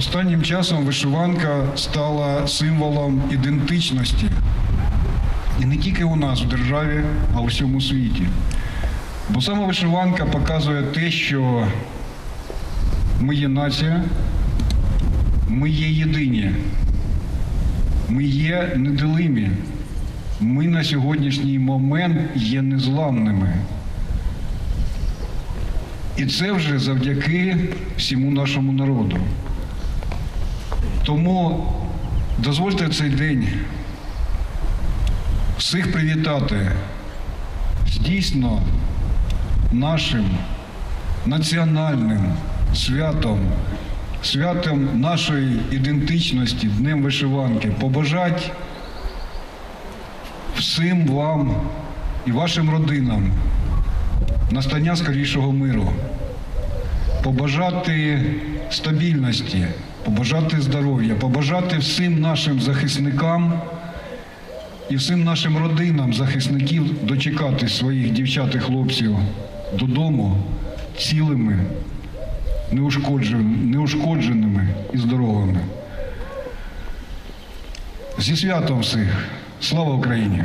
Останнім часом вишиванка стала символом ідентичності. І не тільки у нас в державі, а у всьому світі. Бо саме вишиванка показує те, що ми є нація, ми є єдині, ми є неделимі, ми на сьогоднішній момент є незламними. І це вже завдяки всьому нашому народу. Тому дозвольте цей день всіх привітати з дійсно нашим національним святом, святом нашої ідентичності, Днем вишиванки, побажати всім вам і вашим родинам настання скорішого миру. Побажати стабільності, побажати здоров'я, побажати всім нашим захисникам і всім нашим родинам захисників дочекати своїх дівчат і хлопців додому цілими, неушкоджен- неушкодженими і здоровими. Зі святом всіх! Слава Україні!